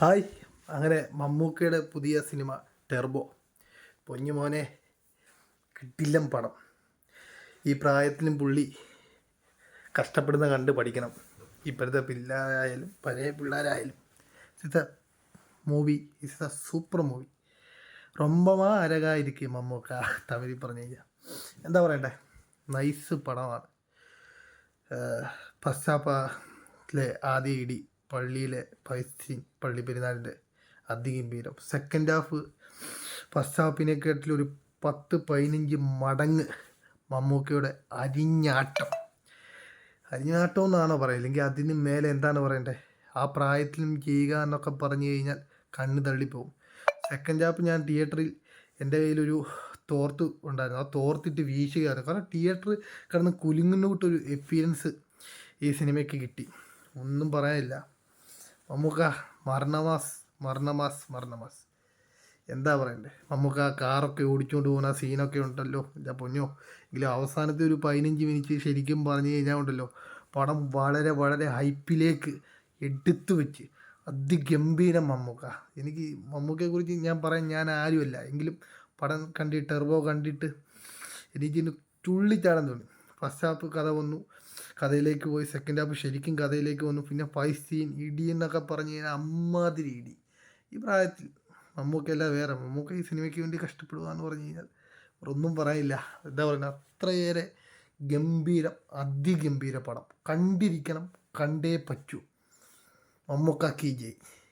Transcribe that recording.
Hi. അങ്ങനെ മമ്മൂക്കയുടെ പുതിയ സിനിമ ടെർബോ. പൊഞ്ഞു മോനെ കിട്ടില്ലം പടം ഈ പ്രായത്തിലും പുള്ളി കഷ്ടപ്പെടുന്ന കണ്ട് പഠിക്കണം. ഇപ്പോഴത്തെ പിള്ളേരായാലും പഴയ പിള്ളേരായാലും. A movie is a super movie റൊമ്പമാ അരകായിരിക്കും മമ്മൂക്ക തമിഴിൽ പറഞ്ഞു കഴിഞ്ഞാൽ എന്താ പറയണ്ടേ? നൈസ് പടമാണ്. പശ്ചാത്തലത്തിലെ ആദ്യ ഇടി. പള്ളിയിലെ പൈസീൻ പള്ളി പെരുന്നാളിന്റെ അതിഗംഭീരം. സെക്കൻഡ് ഹാഫ് ഫസ്റ്റ് ഹാഫിനെക്കാട്ടിലൊരു പത്ത് പതിനഞ്ച് മടങ്ങ് മമ്മൂക്കയുടെ അരിഞ്ഞാട്ടം. അരിഞ്ഞാട്ടം എന്നാണോ പറയുക? അല്ലെങ്കിൽ അതിന് മേലെ എന്താണ് പറയണ്ടേ? ആ പ്രായത്തിലും ചെയ്യുക എന്നൊക്കെ പറഞ്ഞു കഴിഞ്ഞാൽ കണ്ണ് തള്ളിപ്പോവും. സെക്കൻഡ് ഹാഫ് ഞാൻ തിയേറ്ററിൽ എന്റെ കയ്യിലൊരു തോർത്ത് ഉണ്ടായിരുന്നു. ആ തോർത്തിട്ട് വീശുകയായിരുന്നു കാരണം തിയേറ്റർ കിടന്ന് കുലുങ്ങുന്നോട്ടൊരു എക്സ്പീരിയൻസ് ഈ സിനിമയ്ക്ക് കിട്ടി. ഒന്നും പറയാനില്ല. മമ്മൂക്ക മരണമാസ് മരണമാസ് മരണമാസ്. എന്താ പറയണ്ടേ? നമുക്ക് ആ കാറൊക്കെ ഓടിച്ചുകൊണ്ട് പോകുന്ന ആ സീനൊക്കെ ഉണ്ടല്ലോ. എന്റെ പൊന്നോ എങ്കിലും അവസാനത്തെ ഒരു പതിനഞ്ച് മിനിറ്റ് ശരിക്കും പറഞ്ഞു കഴിഞ്ഞാൽ ഉണ്ടല്ലോ പടം വളരെ വളരെ ഹൈപ്പിലേക്ക് എടുത്തു വെച്ച്. അതിഗംഭീരം മമ്മൂക്ക. എനിക്ക് മമ്മൂക്കയെക്കുറിച്ച് ഞാൻ പറയാൻ ഞാൻ ആരുമല്ല. എങ്കിലും പടം കണ്ടിട്ട് ടെർബോ കണ്ടിട്ട് എനിക്കിന്ന് തുള്ളിച്ചാടാൻ തോന്നി. ഫസ്റ്റ് ഹാഫ് കഥ വന്നു. കഥയിലേക്ക് പോയി സെക്കൻഡ് ഹാഫ് ശരിക്കും കഥയിലേക്ക് വന്നു. പിന്നെ ഫൈവ് ഇടി എന്നൊക്കെ പറഞ്ഞു കഴിഞ്ഞാൽ അമ്മാതിരി ഇടി. ഈ പ്രായത്തിൽ മമ്മൂക്കല്ല വേറെ. മമ്മൂക്ക ഈ സിനിമയ്ക്ക് വേണ്ടി കഷ്ടപ്പെടുക എന്ന് പറഞ്ഞു കഴിഞ്ഞാൽ ഒന്നും പറയില്ല. എന്താ പറയുക അത്രയേറെ ഗംഭീരം അതിഗംഭീര പടം. കണ്ടിരിക്കണം കണ്ടേ പറ്റൂ. മമ്മൂക്ക കി ജയ്.